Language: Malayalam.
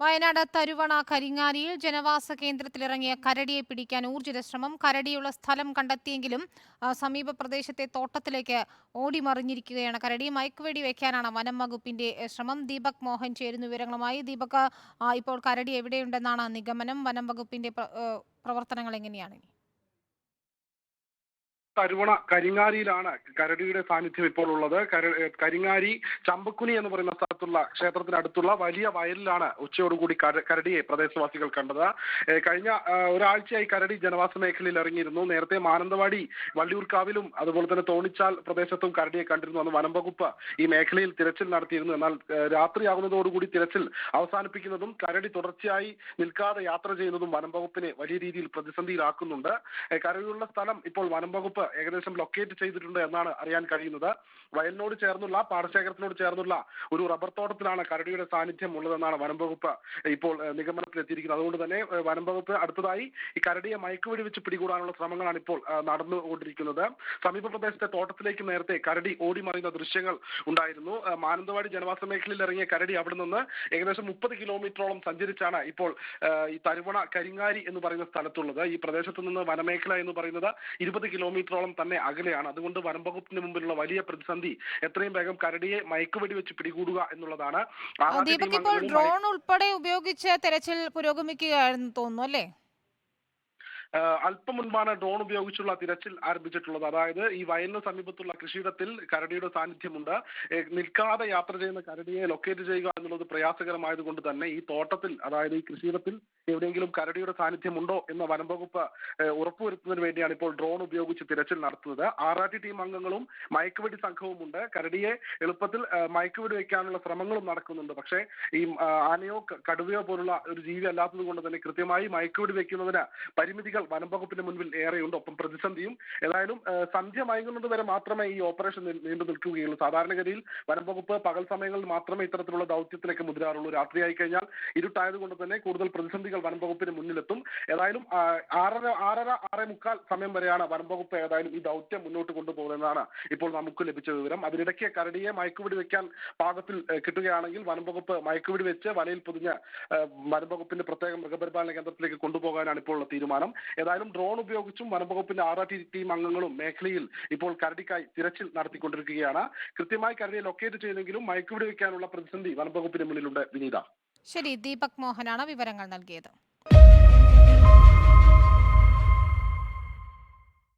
വയനാട് തരുവണ കരിങ്ങാലിയിൽ ജനവാസ കേന്ദ്രത്തിലിറങ്ങിയ കരടിയെ പിടിക്കാൻ ഊർജിത ശ്രമം. കരടിയുള്ള സ്ഥലം കണ്ടെത്തിയെങ്കിലും സമീപ പ്രദേശത്തെ തോട്ടത്തിലേക്ക് ഓടിമറിഞ്ഞിരിക്കുകയാണ് കരടി. മയക്കുവെടി വയ്ക്കാനാണ് വനം വകുപ്പിന്റെ ശ്രമം. ദീപക് മോഹൻ ചേരുന്ന വിവരങ്ങളുമായി ദീപക് ഇപ്പോൾ കരടി എവിടെയുണ്ടെന്നാണ് നിഗമനം. വനം വകുപ്പിന്റെ പ്രവർത്തനങ്ങൾ എങ്ങനെയാണ് ഇനി? തരുവണ കരിങ്ങാരിയിലാണ് കരടിയുടെ സാന്നിധ്യം ഇപ്പോൾ ഉള്ളത്. കര- കരിങ്ങാരി ചമ്പക്കുനി എന്ന് പറയുന്ന സ്ഥലത്തുള്ള ക്ഷേത്രത്തിനടുത്തുള്ള വലിയ വയലിലാണ് ഉച്ചയോടുകൂടി കര- കരടിയെ പ്രദേശവാസികൾ കണ്ടത്. കഴിഞ്ഞ ഒരാഴ്ചയായി കരടി ജനവാസ മേഖലയിൽ ഇറങ്ങിയിരുന്നു. നേരത്തെ മാനന്തവാടി വള്ളിയൂർക്കാവിലും അതുപോലെ തന്നെ തോണിച്ചാൽ പ്രദേശത്തും കരടിയെ കണ്ടിരുന്നു. അന്ന് വനം വകുപ്പ് ഈ മേഖലയിൽ തിരച്ചിൽ നടത്തിയിരുന്നു. എന്നാൽ രാത്രിയാകുന്നതോടുകൂടി തിരച്ചിൽ അവസാനിപ്പിക്കുന്നതും കരടി തുടർച്ചയായി നിൽക്കാതെ യാത്ര ചെയ്യുന്നതും വനംവകുപ്പിനെ വലിയ രീതിയിൽ പ്രതിസന്ധിയിലാക്കുന്നുണ്ട്. കരടിയുള്ള സ്ഥലം ഇപ്പോൾ വനം വകുപ്പ് ഏകദേശം ലൊക്കേറ്റ് ചെയ്തിട്ടുണ്ട് എന്നാണ് അറിയാൻ കഴിയുന്നത്. വയലിനോട് ചേർന്നുള്ള പാടശേഖരത്തിനോട് ചേർന്നുള്ള ഒരു റബ്ബർ തോട്ടത്തിലാണ് കരടിയുടെ സാന്നിധ്യം ഉള്ളതെന്നാണ് വനം വകുപ്പ് ഇപ്പോൾ നിഗമനത്തിലെത്തിയിരിക്കുന്നത്. അതുകൊണ്ട് തന്നെ വനം വകുപ്പ് അടുത്തതായി ഈ കരടിയെ മയക്കുവെടി വെച്ച് പിടികൂടാനുള്ള ശ്രമങ്ങളാണ് ഇപ്പോൾ നടന്നുകൊണ്ടിരിക്കുന്നത്. സമീപ പ്രദേശത്തെ തോട്ടത്തിലേക്ക് നേരത്തെ കരടി ഓടി മറിയുന്ന ദൃശ്യങ്ങൾ ഉണ്ടായിരുന്നു. മാനന്തവാടി ജനവാസ മേഖലയിൽ ഇറങ്ങിയ കരടി അവിടെ നിന്ന് ഏകദേശം മുപ്പത് കിലോമീറ്ററോളം സഞ്ചരിച്ചാണ് ഇപ്പോൾ ഈ തരുവണ കരിങ്ങാരി എന്ന് പറയുന്ന സ്ഥലത്തുള്ളത്. ഈ പ്രദേശത്ത് നിന്ന് വനമേഖല എന്ന് പറയുന്നത് ഇരുപത് കിലോമീറ്ററോളം തന്നെ അകലെയാണ്. അതുകൊണ്ട് വനം വകുപ്പിന് മുമ്പിലുള്ള വലിയ പ്രതിസന്ധി എത്രയും വേഗം കരടിയെ മയക്കുവെടി വെച്ച് പിടികൂടുക എന്നുള്ളതാണ് ഇപ്പോൾ ഡ്രോൺ ഉൾപ്പെടെ ഉപയോഗിച്ച് തെരച്ചിൽ പുരോഗമിക്കുകയാണെന്ന് തോന്നുന്നു അല്ലേ? അല്പം മുൻപാണ് ഡ്രോൺ ഉപയോഗിച്ചുള്ള തിരച്ചിൽ ആരംഭിച്ചിട്ടുള്ളത്. അതായത് ഈ വയലിന് സമീപത്തുള്ള കൃഷിയിടത്തിൽ കരടിയുടെ സാന്നിധ്യമുണ്ട്. നിൽക്കാതെ യാത്ര ചെയ്യുന്ന കരടിയെ ലൊക്കേറ്റ് ചെയ്യുക എന്നുള്ളത് പ്രയാസകരമായതുകൊണ്ട് തന്നെ ഈ തോട്ടത്തിൽ അതായത് ഈ കൃഷിയിടത്തിൽ എവിടെയെങ്കിലും കരടിയുടെ സാന്നിധ്യമുണ്ടോ എന്ന വനം വകുപ്പ് ഉറപ്പുവരുത്തുന്നതിന് വേണ്ടിയാണ് ഇപ്പോൾ ഡ്രോൺ ഉപയോഗിച്ച് തിരച്ചിൽ നടത്തുന്നത്. ആറാട്ടി ടീം അംഗങ്ങളും മയക്കുവെടി സംഘവും ഉണ്ട് കരടിയെ എളുപ്പത്തിൽ മയക്കുവെടി വയ്ക്കാനുള്ള ശ്രമങ്ങളും നടക്കുന്നുണ്ട്. പക്ഷേ ഈ ആനയോ കടുവയോ പോലുള്ള ഒരു ജീവി അല്ലാത്തത് കൊണ്ട് തന്നെ കൃത്യമായി മയക്കുവെടി വയ്ക്കുന്നതിന് പരിമിതികൾ വനം വകുപ്പിന്റെ മുൻപിൽ ഏറെയുണ്ട് ഒപ്പം പ്രതിസന്ധിയും. ഏതായാലും സന്ധ്യ മയങ്ങുന്നത് വരെ മാത്രമേ ഈ ഓപ്പറേഷൻ നീണ്ടു നിൽക്കുകയുള്ളൂ. സാധാരണഗതിയിൽ വനം വകുപ്പ് പകൽ സമയങ്ങളിൽ മാത്രമേ ഇത്തരത്തിലുള്ള ദൗത്യത്തിലേക്ക് മുതിരാറുള്ളൂ. രാത്രിയായി കഴിഞ്ഞാൽ ഇരുട്ടായതുകൊണ്ട് തന്നെ കൂടുതൽ പ്രതിസന്ധികൾ വനം വകുപ്പിന് മുന്നിലെത്തും. ഏതായാലും ആറര ആറര ആറേ മുക്കാൽ സമയം വരെയാണ് വനം വകുപ്പ് ഏതായാലും ഈ ദൗത്യം മുന്നോട്ട് കൊണ്ടുപോകുന്നതാണ് ഇപ്പോൾ നമുക്ക് ലഭിച്ച വിവരം. അതിനിടയ്ക്ക് കരടിയെ മയക്കുപിടി വെക്കാൻ പാകത്തിൽ കിട്ടുകയാണെങ്കിൽ വനം വകുപ്പ് മയക്കുപിടി വെച്ച് വലയിൽ പൊതിഞ്ഞ വനം വകുപ്പിന്റെ പ്രത്യേക മൃഗപരിപാലന കേന്ദ്രത്തിലേക്ക് കൊണ്ടുപോകാനാണ് ഇപ്പോള്ള തീരുമാനം. ഏതായാലും ഡ്രോൺ ഉപയോഗിച്ചും വനംവകുപ്പിന്റെ ആർ ടീം അംഗങ്ങളും മേഖലയിൽ ഇപ്പോൾ കരടിക്കായി തിരച്ചിൽ നടത്തിക്കൊണ്ടിരിക്കുകയാണ്. കൃത്യമായി കരടിയെ ലൊക്കേറ്റ് ചെയ്തെങ്കിലും മയക്കുപിടി വയ്ക്കാനുള്ള പ്രതിസന്ധി വനംവകുപ്പിന് മുന്നിലുണ്ട്. വിനീത. ശരി ദീപക് മോഹനാണ് വിവരങ്ങൾ നൽകിയത്.